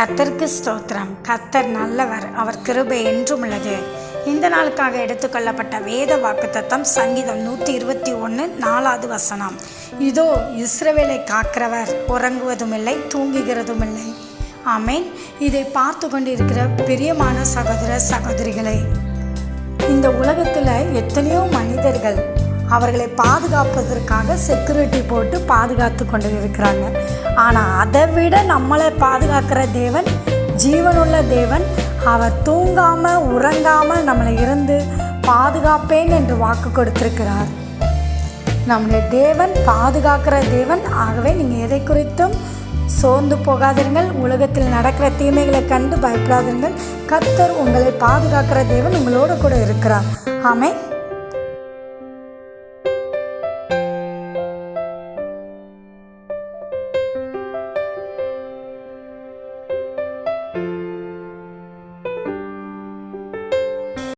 கத்தருக்கு ஸ்தோத்திரம். கத்தர் நல்லவர் அவர் கிருபை என்றும் உள்ளது. இந்த நாளுக்காக எடுத்துக்கொள்ளப்பட்ட வேத வாக்குத்தத்தம் சங்கீதம் நூற்றி இருபத்தி ஒன்று நாலாவது வசனம். இதோ இஸ்ரவேலை காக்கிறவர் உறங்குவதும் இல்லை தூங்குகிறதும் இல்லை ஆமேன். இதை பார்த்து கொண்டிருக்கிற பிரியமான சகோதர சகோதரிகளே இந்த உலகத்தில் எத்தனையோ மனிதர்கள் அவர்களை பாதுகாப்பதற்காக செக்யூரிட்டி போட்டு பாதுகாத்து கொண்டு இருக்கிறாங்க ஆனால் அதை விட நம்மளை பாதுகாக்கிற தேவன் ஜீவனுள்ள தேவன் அவர் தூங்காமல் உறங்காமல் நம்மளை இருந்து பாதுகாப்பேன் என்று வாக்கு கொடுத்திருக்கிறார். நம்முடைய தேவன் பாதுகாக்கிற தேவன். ஆகவே நீங்கள் எதை குறித்தும் சோர்ந்து போகாதீர்கள் உலகத்தில் நடக்கிற தீமைகளை கண்டு பயப்படாதீர்கள் கத்தர் உங்களை பாதுகாக்கிற தேவன் உங்களோடு கூட இருக்கிறார். ஆமே